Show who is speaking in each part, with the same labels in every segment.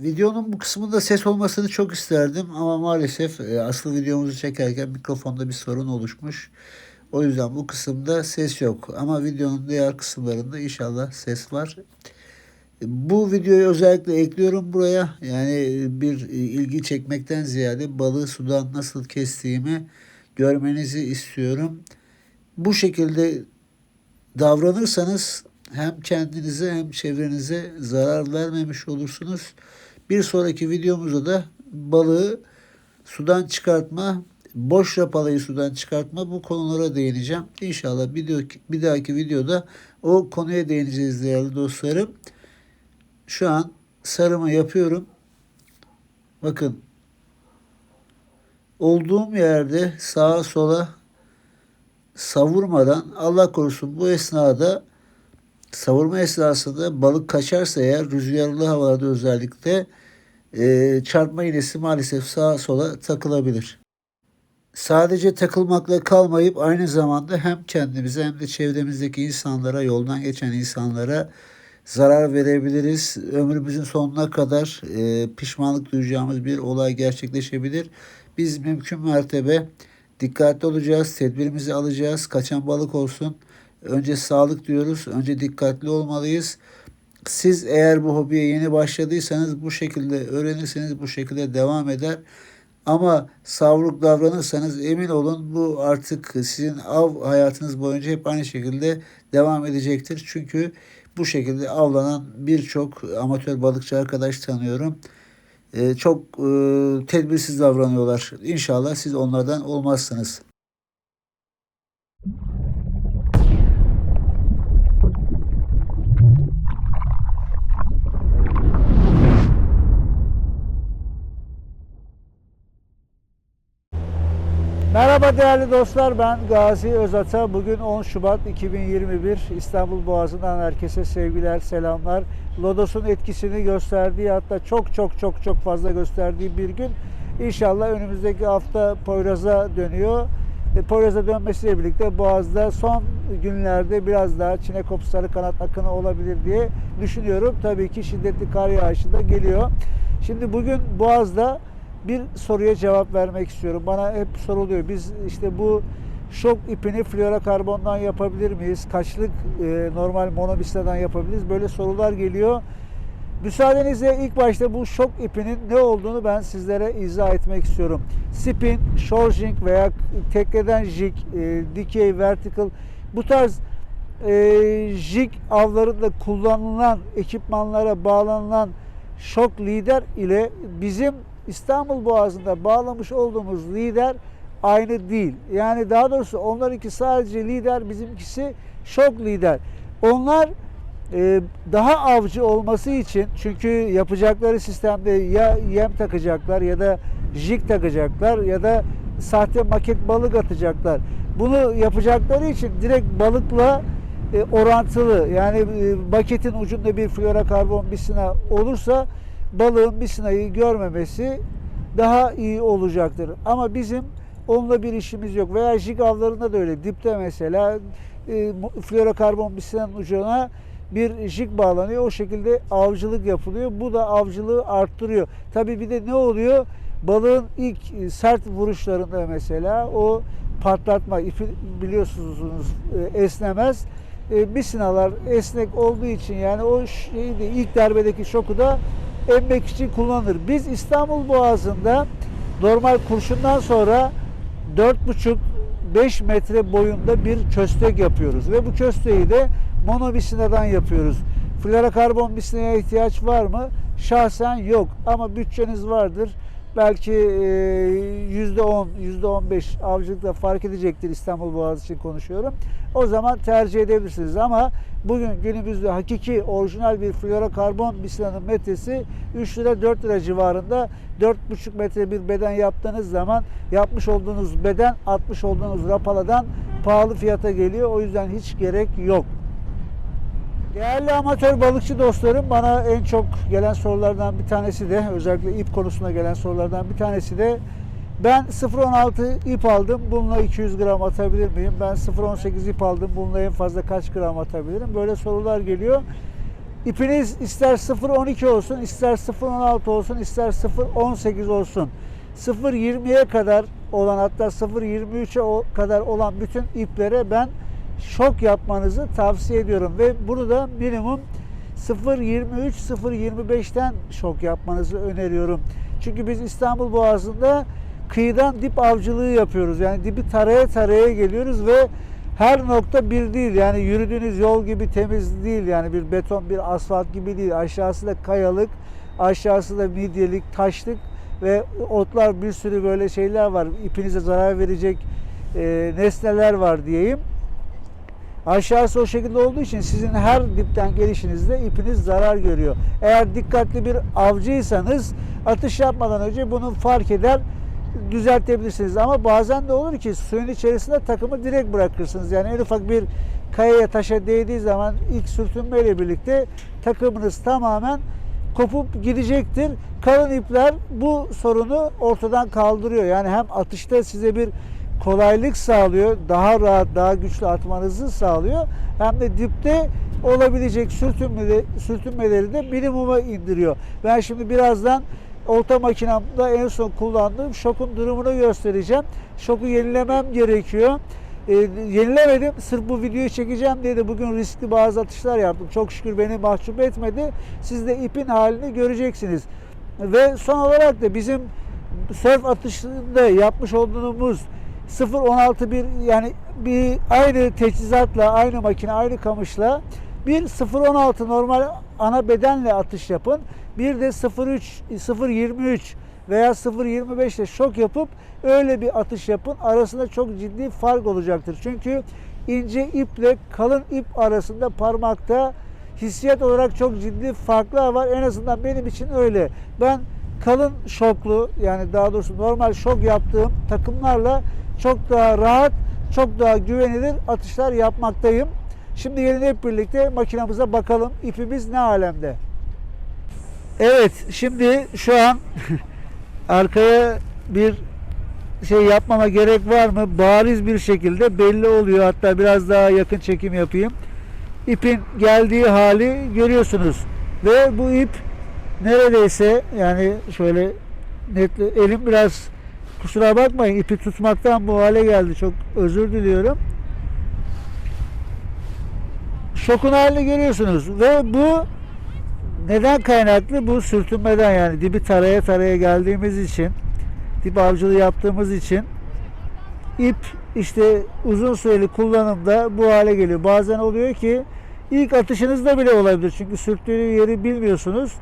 Speaker 1: Videonun bu kısmında ses olmasını çok isterdim ama maalesef e, asıl videomuzu çekerken mikrofonda bir sorun oluşmuş. O yüzden bu kısımda ses yok. Ama videonun diğer kısımlarında inşallah ses var. Bu videoyu özellikle ekliyorum buraya. Yani bir e, ilgi çekmekten ziyade balığı sudan nasıl kestiğimi görmenizi istiyorum. Bu şekilde davranırsanız hem kendinize hem çevrenize zarar vermemiş olursunuz. Bir sonraki videomuzda da balığı sudan çıkartma, boş rapalayı sudan çıkartma bu konulara değineceğim. İnşallah video, bir dahaki videoda o konuya değineceğiz değerli dostlarım. Şu an sarımı yapıyorum. Bakın olduğum yerde sağa sola savurmadan Allah korusun bu esnada savurma esnasında balık kaçarsa eğer rüzgarlı havalarda özellikle e, çarpma iğnesi maalesef sağa sola takılabilir. Sadece takılmakla kalmayıp aynı zamanda hem kendimize hem de çevremizdeki insanlara, yoldan geçen insanlara zarar verebiliriz. Ömrümüzün sonuna kadar e, pişmanlık duyacağımız bir olay gerçekleşebilir. Biz mümkün mertebe dikkatli olacağız, tedbirimizi alacağız. Kaçan balık olsun. Önce sağlık diyoruz, önce dikkatli olmalıyız. Siz eğer bu hobiye yeni başladıysanız bu şekilde öğrenirseniz bu şekilde devam eder. Ama savruk davranırsanız emin olun bu artık sizin av hayatınız boyunca hep aynı şekilde devam edecektir. Çünkü bu şekilde avlanan birçok amatör balıkçı arkadaş tanıyorum. Ee, çok e, tedbirsiz davranıyorlar. İnşallah siz onlardan olmazsınız. Merhaba değerli dostlar ben Gazi Özata. Bugün 10 Şubat 2021 İstanbul Boğazı'ndan herkese sevgiler, selamlar. Lodos'un etkisini gösterdiği hatta çok çok çok çok fazla gösterdiği bir gün. İnşallah önümüzdeki hafta Poyraz'a dönüyor. E, Poyraz'a dönmesiyle birlikte Boğaz'da son günlerde biraz daha Çinekop sarı kanat akını olabilir diye düşünüyorum. Tabii ki şiddetli kar yağışı da geliyor. Şimdi bugün Boğaz'da bir soruya cevap vermek istiyorum. Bana hep soruluyor. Biz işte bu şok ipini florokarbondan yapabilir miyiz? Kaçlık e, normal monobistadan yapabiliriz? Böyle sorular geliyor. Müsaadenizle ilk başta bu şok ipinin ne olduğunu ben sizlere izah etmek istiyorum. Spin, shore veya tekneden jig, e, dikey, vertical bu tarz e, jig avlarında kullanılan ekipmanlara bağlanılan şok lider ile bizim İstanbul Boğazı'nda bağlamış olduğumuz lider aynı değil. Yani daha doğrusu onlarınki sadece lider, bizimkisi şok lider. Onlar e, daha avcı olması için çünkü yapacakları sistemde ya yem takacaklar ya da jig takacaklar ya da sahte maket balık atacaklar. Bunu yapacakları için direkt balıkla e, orantılı yani e, maketin ucunda bir florokarbon bisina olursa balığın bisinayı görmemesi daha iyi olacaktır. Ama bizim onunla bir işimiz yok. Veya jig avlarında da öyle. Dipte mesela e, florokarbon bisinanın ucuna bir jig bağlanıyor. O şekilde avcılık yapılıyor. Bu da avcılığı arttırıyor. Tabii bir de ne oluyor? Balığın ilk e, sert vuruşlarında mesela o patlatma ipi biliyorsunuz e, esnemez. E, bisinalar esnek olduğu için yani o şeyi ilk darbedeki şoku da emmek için kullanılır. Biz İstanbul Boğazı'nda normal kurşundan sonra 4,5-5 metre boyunda bir köstek yapıyoruz. Ve bu kösteği de monobisinadan yapıyoruz. Florokarbon bisinaya ihtiyaç var mı? Şahsen yok. Ama bütçeniz vardır. Belki %10, %15 avcılıkta fark edecektir İstanbul Boğazı için konuşuyorum. O zaman tercih edebilirsiniz ama bugün günümüzde hakiki orijinal bir florokarbon bisinanın metresi 3 lira 4 lira civarında 4,5 metre bir beden yaptığınız zaman yapmış olduğunuz beden atmış olduğunuz rapaladan pahalı fiyata geliyor. O yüzden hiç gerek yok. Değerli amatör balıkçı dostlarım bana en çok gelen sorulardan bir tanesi de özellikle ip konusuna gelen sorulardan bir tanesi de ben 0.16 ip aldım. Bununla 200 gram atabilir miyim? Ben 0.18 ip aldım. Bununla en fazla kaç gram atabilirim? Böyle sorular geliyor. İpiniz ister 0.12 olsun, ister 0.16 olsun, ister 0.18 olsun. 0.20'ye kadar olan hatta 0.23'e o- kadar olan bütün iplere ben şok yapmanızı tavsiye ediyorum ve bunu da minimum 0.23 0.25'ten şok yapmanızı öneriyorum. Çünkü biz İstanbul Boğazı'nda kıyıdan dip avcılığı yapıyoruz. Yani dibi taraya taraya geliyoruz ve her nokta bir değil. Yani yürüdüğünüz yol gibi temiz değil. Yani bir beton, bir asfalt gibi değil. Aşağısı da kayalık, aşağısı da midyelik, taşlık ve otlar bir sürü böyle şeyler var. İpinize zarar verecek e, nesneler var diyeyim. Aşağısı o şekilde olduğu için sizin her dipten gelişinizde ipiniz zarar görüyor. Eğer dikkatli bir avcıysanız atış yapmadan önce bunu fark eder düzeltebilirsiniz. Ama bazen de olur ki suyun içerisinde takımı direkt bırakırsınız. Yani en ufak bir kayaya taşa değdiği zaman ilk sürtünmeyle birlikte takımınız tamamen kopup gidecektir. Kalın ipler bu sorunu ortadan kaldırıyor. Yani hem atışta size bir kolaylık sağlıyor, daha rahat, daha güçlü atmanızı sağlıyor. Hem de dipte olabilecek sürtünmeleri, sürtünmeleri de minimuma indiriyor. Ben şimdi birazdan olta makinamda en son kullandığım şokun durumunu göstereceğim. Şoku yenilemem gerekiyor. Ee, yenilemedim. Sırf bu videoyu çekeceğim diye de bugün riskli bazı atışlar yaptım. Çok şükür beni mahcup etmedi. Siz de ipin halini göreceksiniz. Ve son olarak da bizim surf atışında yapmış olduğumuz 0.16 bir yani bir aynı teçhizatla, aynı makine, aynı kamışla bir 0.16 normal ana bedenle atış yapın. Bir de 0.3, 0.23 veya 0.25 ile şok yapıp öyle bir atış yapın. Arasında çok ciddi fark olacaktır. Çünkü ince iple kalın ip arasında parmakta hissiyat olarak çok ciddi farklar var. En azından benim için öyle. Ben kalın şoklu yani daha doğrusu normal şok yaptığım takımlarla çok daha rahat, çok daha güvenilir atışlar yapmaktayım. Şimdi gelin hep birlikte makinamıza bakalım ipimiz ne alemde. Evet şimdi şu an arkaya bir şey yapmama gerek var mı? Bariz bir şekilde belli oluyor. Hatta biraz daha yakın çekim yapayım. İpin geldiği hali görüyorsunuz. Ve bu ip neredeyse yani şöyle netli elim biraz kusura bakmayın ipi tutmaktan bu hale geldi. Çok özür diliyorum. Şokun halini görüyorsunuz ve bu neden kaynaklı? Bu sürtünmeden yani dibi taraya taraya geldiğimiz için dip avcılığı yaptığımız için ip işte uzun süreli kullanımda bu hale geliyor. Bazen oluyor ki ilk atışınızda bile olabilir. Çünkü sürttüğü yeri bilmiyorsunuz.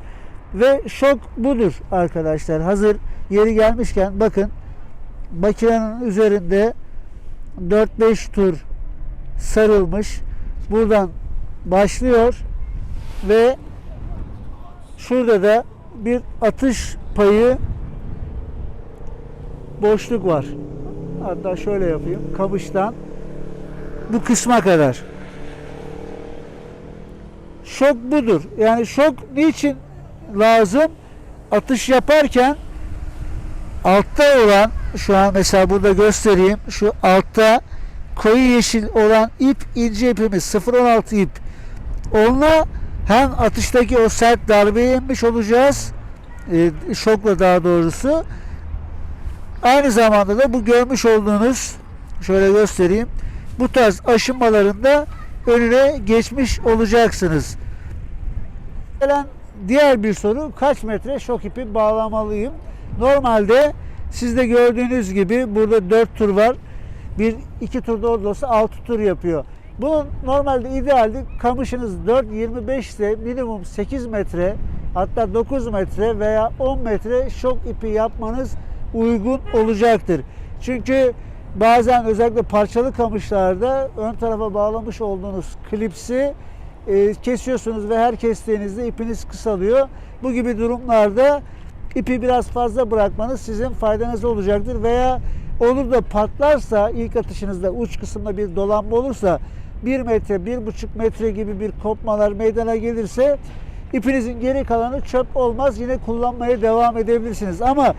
Speaker 1: Ve şok budur arkadaşlar. Hazır yeri gelmişken bakın makinenin üzerinde 4-5 tur sarılmış. Buradan başlıyor ve şurada da bir atış payı boşluk var. Hatta şöyle yapayım. Kamıştan bu kısma kadar. Şok budur. Yani şok niçin lazım? Atış yaparken altta olan şu an mesela burada göstereyim. Şu altta koyu yeşil olan ip ince ipimiz 0.16 ip. Onunla hem atıştaki o sert darbeyi yemiş olacağız. E, şokla daha doğrusu. Aynı zamanda da bu görmüş olduğunuz şöyle göstereyim. Bu tarz aşınmalarında önüne geçmiş olacaksınız. Gelen diğer bir soru kaç metre şok ipi bağlamalıyım? Normalde sizde gördüğünüz gibi burada 4 tur var. Bir iki turda olursa 6 tur yapıyor. Bunun normalde idealde kamışınız 4.25 ise minimum 8 metre hatta 9 metre veya 10 metre şok ipi yapmanız uygun olacaktır. Çünkü bazen özellikle parçalı kamışlarda ön tarafa bağlamış olduğunuz klipsi e, kesiyorsunuz ve her kestiğinizde ipiniz kısalıyor. Bu gibi durumlarda ipi biraz fazla bırakmanız sizin faydanıza olacaktır veya olur da patlarsa ilk atışınızda uç kısımda bir dolanma olursa 1 metre, 1,5 metre gibi bir kopmalar meydana gelirse ipinizin geri kalanı çöp olmaz. Yine kullanmaya devam edebilirsiniz. Ama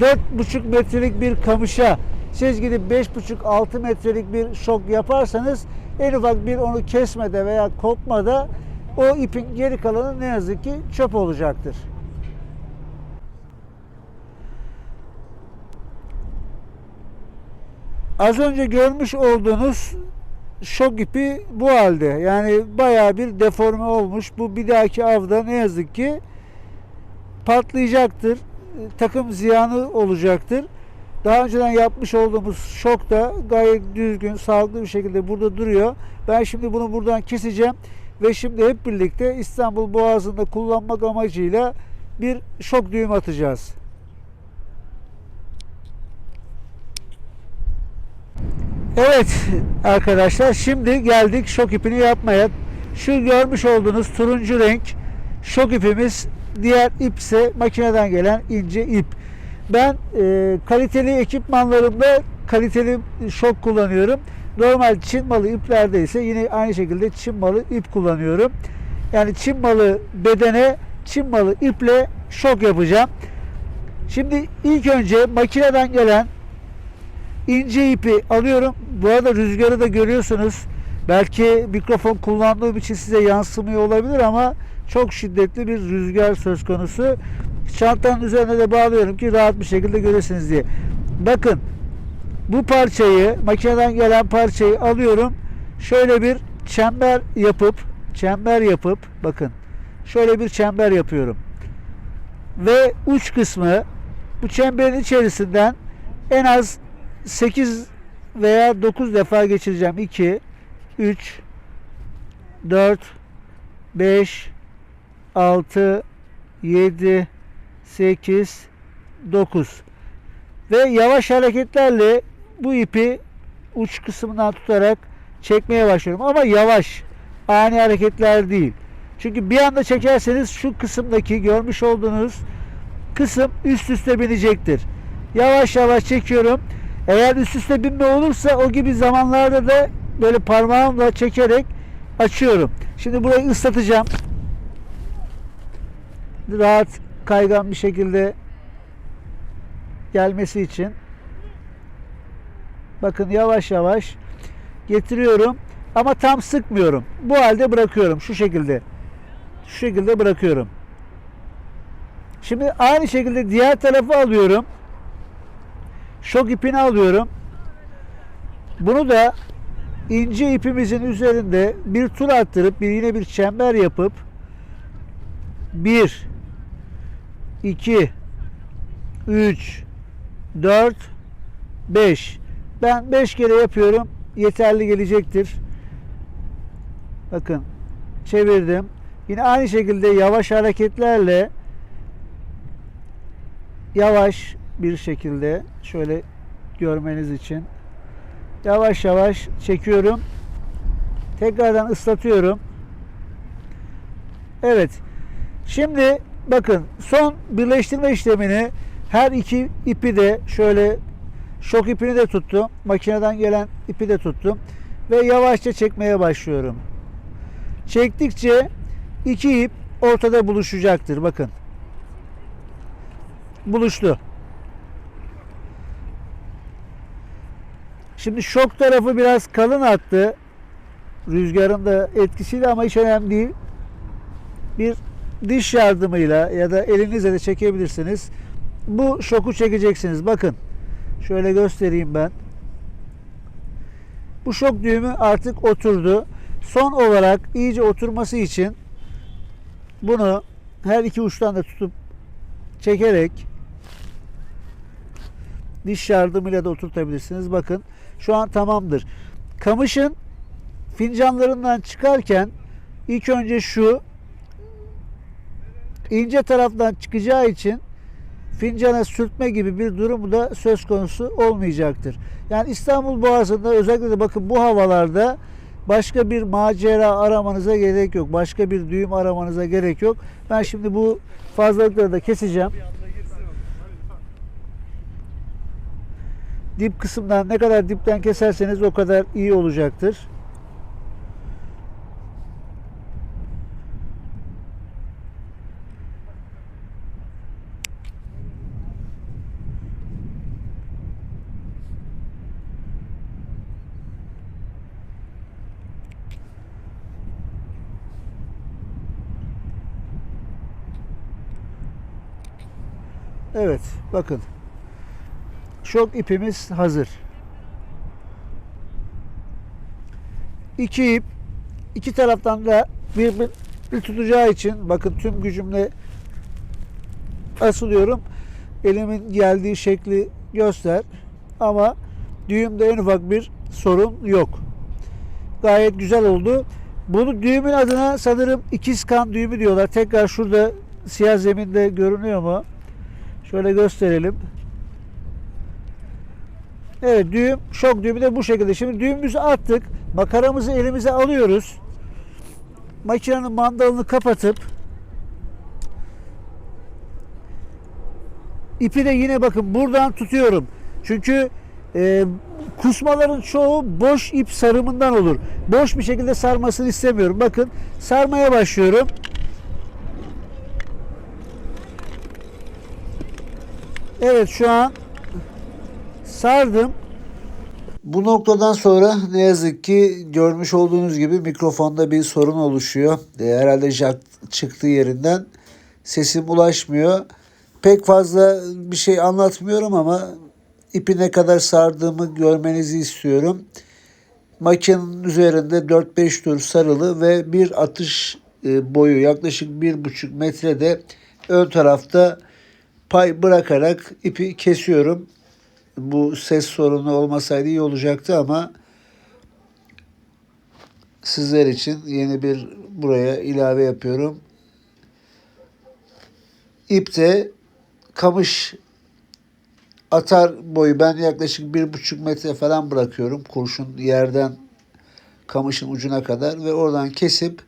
Speaker 1: 4,5 metrelik bir kamışa siz gidip 5,5-6 metrelik bir şok yaparsanız en ufak bir onu kesmede veya kopmada o ipin geri kalanı ne yazık ki çöp olacaktır. Az önce görmüş olduğunuz şok ipi bu halde. Yani bayağı bir deforme olmuş. Bu bir dahaki avda ne yazık ki patlayacaktır. Takım ziyanı olacaktır. Daha önceden yapmış olduğumuz şok da gayet düzgün, sağlıklı bir şekilde burada duruyor. Ben şimdi bunu buradan keseceğim ve şimdi hep birlikte İstanbul Boğazı'nda kullanmak amacıyla bir şok düğüm atacağız. Evet arkadaşlar şimdi geldik şok ipini yapmaya. Şu görmüş olduğunuz turuncu renk şok ipimiz. Diğer ip ise makineden gelen ince ip. Ben e, kaliteli ekipmanlarımda kaliteli şok kullanıyorum. Normal Çin malı iplerde ise yine aynı şekilde Çin malı ip kullanıyorum. Yani Çin malı bedene Çin malı iple şok yapacağım. Şimdi ilk önce makineden gelen ince ipi alıyorum. Bu arada rüzgarı da görüyorsunuz. Belki mikrofon kullandığım için size yansımıyor olabilir ama çok şiddetli bir rüzgar söz konusu. Çantanın üzerine de bağlıyorum ki rahat bir şekilde göresiniz diye. Bakın bu parçayı makineden gelen parçayı alıyorum. Şöyle bir çember yapıp çember yapıp bakın şöyle bir çember yapıyorum. Ve uç kısmı bu çemberin içerisinden en az 8 veya 9 defa geçireceğim. 2 3 4 5 6 7 8 9 ve yavaş hareketlerle bu ipi uç kısmından tutarak çekmeye başlıyorum ama yavaş ani hareketler değil. Çünkü bir anda çekerseniz şu kısımdaki görmüş olduğunuz kısım üst üste binecektir. Yavaş yavaş çekiyorum. Eğer üst üste binme olursa o gibi zamanlarda da böyle parmağımla çekerek açıyorum. Şimdi burayı ıslatacağım. Rahat kaygan bir şekilde gelmesi için. Bakın yavaş yavaş getiriyorum ama tam sıkmıyorum. Bu halde bırakıyorum şu şekilde. Şu şekilde bırakıyorum. Şimdi aynı şekilde diğer tarafı alıyorum. Şok ipini alıyorum. Bunu da ince ipimizin üzerinde bir tur attırıp bir yine bir çember yapıp 1 2 3 4 5 ben 5 kere yapıyorum. Yeterli gelecektir. Bakın çevirdim. Yine aynı şekilde yavaş hareketlerle yavaş bir şekilde şöyle görmeniz için yavaş yavaş çekiyorum tekrardan ıslatıyorum evet şimdi bakın son birleştirme işlemini her iki ipi de şöyle şok ipini de tuttum. Makineden gelen ipi de tuttum. Ve yavaşça çekmeye başlıyorum. Çektikçe iki ip ortada buluşacaktır. Bakın. Buluştu. Şimdi şok tarafı biraz kalın attı. Rüzgarın da etkisiyle ama hiç önemli değil. Bir diş yardımıyla ya da elinizle de çekebilirsiniz. Bu şoku çekeceksiniz. Bakın. Şöyle göstereyim ben. Bu şok düğümü artık oturdu. Son olarak iyice oturması için bunu her iki uçtan da tutup çekerek diş yardımıyla da oturtabilirsiniz. Bakın şu an tamamdır. Kamışın fincanlarından çıkarken ilk önce şu ince taraftan çıkacağı için fincana sürtme gibi bir durumu da söz konusu olmayacaktır. Yani İstanbul Boğazı'nda özellikle de bakın bu havalarda başka bir macera aramanıza gerek yok. Başka bir düğüm aramanıza gerek yok. Ben şimdi bu fazlalıkları da keseceğim. dip kısımdan ne kadar dipten keserseniz o kadar iyi olacaktır. Evet bakın Şok ipimiz hazır. İki ip iki taraftan da birbirini tutacağı için bakın tüm gücümle asılıyorum. Elimin geldiği şekli göster. Ama düğümde en ufak bir sorun yok. Gayet güzel oldu. Bunu düğümün adına sanırım ikiz kan düğümü diyorlar. Tekrar şurada siyah zeminde görünüyor mu? Şöyle gösterelim. Evet düğüm şok düğümü de bu şekilde. Şimdi düğümümüzü attık. Makaramızı elimize alıyoruz. Makinenin mandalını kapatıp ipi de yine bakın buradan tutuyorum. Çünkü e, kusmaların çoğu boş ip sarımından olur. Boş bir şekilde sarmasını istemiyorum. Bakın sarmaya başlıyorum. Evet şu an sardım. Bu noktadan sonra ne yazık ki görmüş olduğunuz gibi mikrofonda bir sorun oluşuyor. E, herhalde jack çıktığı yerinden sesim ulaşmıyor. Pek fazla bir şey anlatmıyorum ama ipi ne kadar sardığımı görmenizi istiyorum. Makinenin üzerinde 4-5 tur sarılı ve bir atış e, boyu yaklaşık 1,5 metrede ön tarafta pay bırakarak ipi kesiyorum. Bu ses sorunu olmasaydı iyi olacaktı ama sizler için yeni bir buraya ilave yapıyorum. İpte kamış atar boyu ben yaklaşık bir buçuk metre falan bırakıyorum. Kurşun yerden kamışın ucuna kadar ve oradan kesip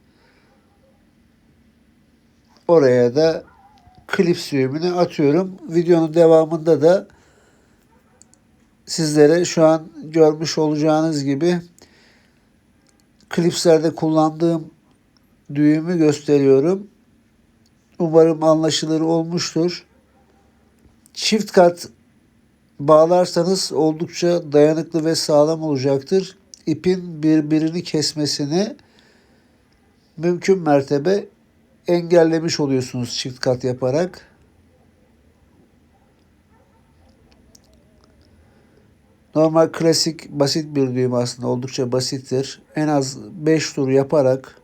Speaker 1: oraya da klips düğümünü atıyorum. Videonun devamında da sizlere şu an görmüş olacağınız gibi klipslerde kullandığım düğümü gösteriyorum. Umarım anlaşılır olmuştur. Çift kat bağlarsanız oldukça dayanıklı ve sağlam olacaktır. İpin birbirini kesmesini mümkün mertebe engellemiş oluyorsunuz çift kat yaparak. Normal klasik basit bir düğüm aslında oldukça basittir. En az 5 tur yaparak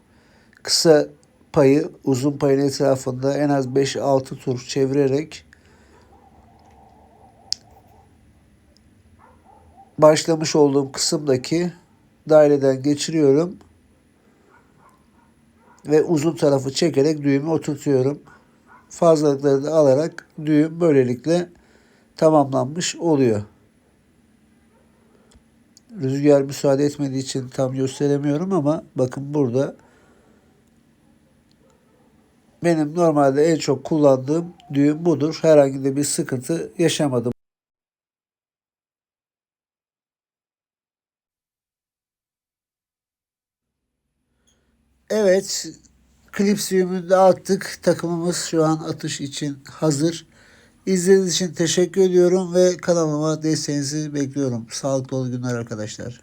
Speaker 1: kısa payı uzun payın etrafında en az 5-6 tur çevirerek başlamış olduğum kısımdaki daireden geçiriyorum ve uzun tarafı çekerek düğümü oturtuyorum. Fazlalıkları da alarak düğüm böylelikle tamamlanmış oluyor. Rüzgar müsaade etmediği için tam gösteremiyorum ama bakın burada benim normalde en çok kullandığım düğüm budur. Herhangi de bir sıkıntı yaşamadım. Evet, klips düğümünü de attık. Takımımız şu an atış için hazır. İzlediğiniz için teşekkür ediyorum ve kanalıma desteğinizi bekliyorum. Sağlıklı dolu günler arkadaşlar.